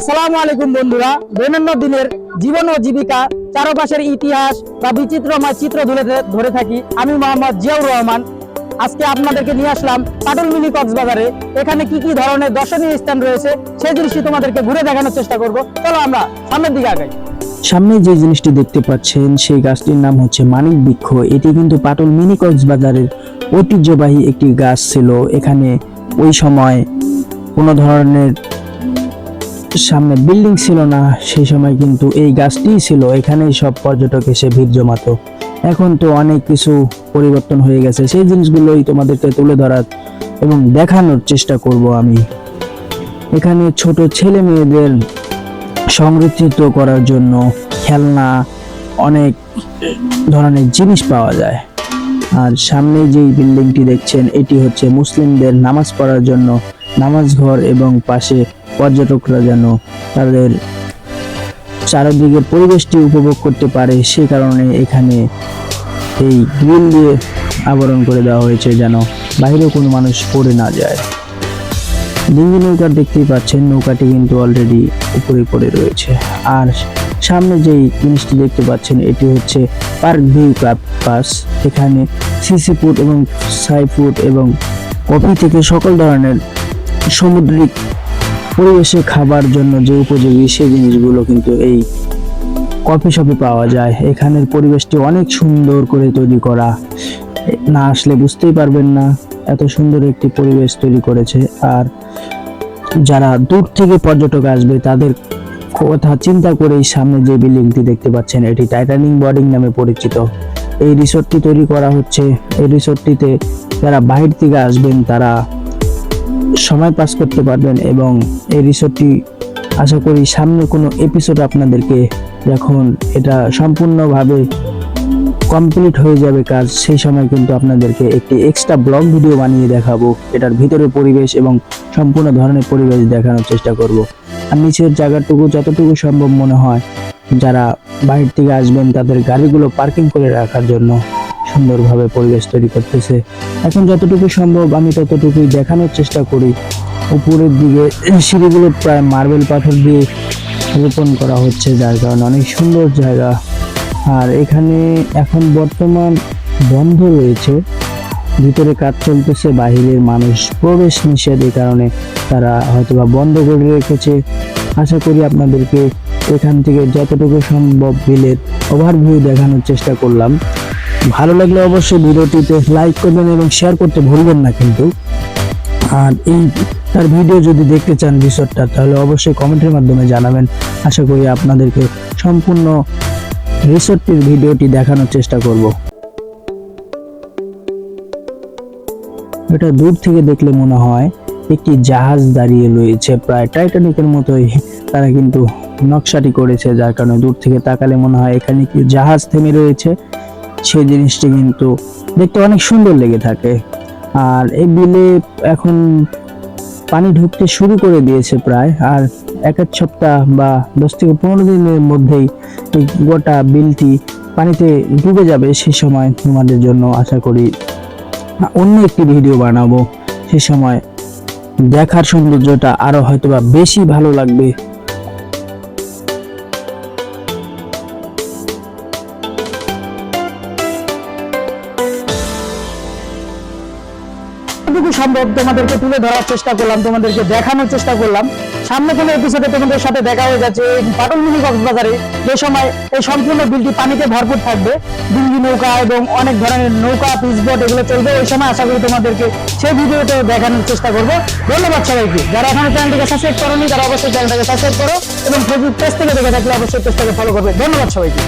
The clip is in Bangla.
আসসালামু আলাইকুম বন্ধুরা। দৈনন্দিন দিনের জীবন ও জীবিকা, চারপাশের ইতিহাস বা বিচিত্রময় চিত্র ধরে ধরে থাকি। আমি মোহাম্মদ জিয়াউর রহমান। আজকে আপনাদেরকে নিয়ে আসলাম পাটুল মিনি কক্সবাজারে। এখানে কি কি ধরনের দর্শনীয় স্থান রয়েছে সেই জিনিসটি তোমাদেরকে ঘুরে দেখানোর চেষ্টা করব। চলো আমরা সামনের দিকে আগাই। সামনে যে জিনিসটি দেখতে পাচ্ছেন, সেই গাছটির নাম হচ্ছে মানিক বৃক্ষ। এটি কিন্তু পাটল মিনি কক্সবাজারের ঐতিহ্যবাহী একটি গাছ ছিল। এখানে ওই সময় কোনো ধরনের সামনে বিল্ডিং ছিল না, সেই সময় কিন্তু এই গাছটিই ছিল। এখানেই সব পর্যটক এসে ভিড় জমাতো। এখন তো অনেক কিছু পরিবর্তন হয়ে গেছে। সেই জিনিসগুলোই তোমাদেরকে তুলে ধরার এবং দেখানোর চেষ্টা করব আমি। এখানে ছোট ছেলে মেয়েদের সংরক্ষিত করার জন্য খেলনা, অনেক ধরনের জিনিস পাওয়া যায়। আর সামনে যেই বিল্ডিংটি দেখছেন, এটি হচ্ছে মুসলিমদের নামাজ পড়ার জন্য নামাজ ঘর এবং পাশে পর্যটকরা যেন তাদের চারিদিকের পরিবেশটি উপভোগ করতে পারে, সে কারণে এখানে এই গ্রিল দিয়ে আবরণ করে দেওয়া হয়েছে যেন বাইরে কোনো মানুষ পড়ে না যায়। ডিঙ্গি নৌকা দেখতেই পাচ্ছেন, নৌকাটি কিন্তু অলরেডি উপরে পড়ে রয়েছে। আর সামনে যেই জিনিসটি দেখতে পাচ্ছেন, এটি হচ্ছে পার্ক ভিউ ক্লাব পাস এখানে সিসি ফুড এবং সাই ফুড এবং কফি থেকে সকল ধরনের সামুদ্রিক পরিবেশে খাবার জন্য যে উপযোগী সেই জিনিসগুলো কিন্তু এই কফি শপে পাওয়া যায়। এখানের পরিবেশটি অনেক সুন্দর করে তৈরি করা। না আসলে বুঝতেই পারবেন না এত সুন্দর একটি পরিবেশ তৈরি করেছে। আর যারা দূর থেকে পর্যটক আসবে, তাদের কথা চিন্তা করেই সামনে যে বিল্ডিংটি দেখতে পাচ্ছেন, এটি টাইটানিং বোর্ডিং নামে পরিচিত। এই রিসোর্টটি তৈরি করা হচ্ছে। এই রিসোর্টটিতে যারা বাহির থেকে আসবেন, তারা সময় পাস করতে পারবেন এবং এই রিসোর্টটি আশা করি সামনে কোনো এপিসোড আপনাদেরকে যখন এটা সম্পূর্ণভাবে কমপ্লিট হয়ে যাবে কাজ, সেই সময় কিন্তু আপনাদেরকে একটি এক্সট্রা ব্লগ ভিডিও বানিয়ে দেখাবো। এটার ভিতরে পরিবেশ এবং সম্পূর্ণ ধরনের পরিবেশ দেখানোর চেষ্টা করব। আর নিচের জায়গাটুকু যতটুকু সম্ভব মনে হয়, যারা বাইরে থেকে আসবেন তাদের গাড়িগুলো পার্কিং করে রাখার জন্য সুন্দরভাবে পরিবেশ তৈরি করতেছে। এখন যতটুকু সম্ভব আমি ততটুকুই দেখানোর চেষ্টা করি। উপরের দিকে সিঁড়িগুলো প্রায় মার্বেল পাথর দিয়ে রোপণ করা হচ্ছে, যার কারণে অনেক সুন্দর জায়গা। আর এখানে এখন বর্তমান বন্ধ রয়েছে। ভিতরে কাজ চলতেছে, বাহিরের মানুষ প্রবেশ নিষেধ এই কারণে তারা হয়তোবা বন্ধ করে রেখেছে। আশা করি আপনাদেরকে এখান থেকে যতটুকু সম্ভব বিলের ওভারভিউ দেখানোর চেষ্টা করলাম। ভালো লাগলে অবশ্যই ভিডিওটিতে লাইক করবেন এবং শেয়ার করতে ভুলবেন না কিন্তু। আর এই তার ভিডিও যদি দেখতে চান রিসোর্টটা তাহলে অবশ্যই কমেন্টের মাধ্যমে জানাবেন। আশা করি আপনাদেরকে সম্পূর্ণ রিসোর্টটির ভিডিওটি দেখানোর চেষ্টা করব। এটা দূর থেকে দেখলে মনে হয় একটি জাহাজ দাঁড়িয়ে রয়েছে। প্রায় টাইটানিকের মতোই তারা কিন্তু নকশাটি করেছে, যার কারণে দূর থেকে তাকালে মনে হয় এখানে কি জাহাজ থেমে রয়েছে। সেই জিনিসটি কিন্তু দেখতে অনেক সুন্দর লেগে থাকে। আর এই বিলে এখন পানি ঢুকতে শুরু করে দিয়েছে প্রায়। আর এক এক সপ্তাহ বা দশ থেকে পনেরো দিনের মধ্যেই এই গোটা বিলটি পানিতে ডুবে যাবে সে সময় তোমাদের জন্য আশা করি। অন্য একটি ভিডিও বানাবো। সে সময় দেখার সৌন্দর্যটা আরও হয়তোবা বেশি ভালো লাগবে। সম্ভব তোমাদেরকে তুলে ধরার চেষ্টা করলাম, তোমাদেরকে দেখানোর চেষ্টা করলাম। সামনে কোনো এপিসোডে তোমাদের সাথে দেখা হয়ে যাচ্ছে এই পাটল মিনি কক্সবাজারে। যে সময় এই সম্পূর্ণ বিলটি পানিতে ভরপুর থাকবে। ডিঙ্গি নৌকা এবং অনেক ধরনের নৌকা পিসবোট এগুলো চলবে। ওই সময় আশা করি তোমাদেরকে সেই ভিডিওতে দেখানোর চেষ্টা করব। ধন্যবাদ সবাইকে। যারা এখনও চ্যানেলটিকে সাবস্ক্রাইব করোনি, তারা অবশ্যই চ্যানেলটাকে সাবস্ক্রাইব করো এবং ফেসবুক পেজ থেকে দেখে থাকলে অবশ্যই পেজটাকে ফলো করবে। ধন্যবাদ সবাইকে।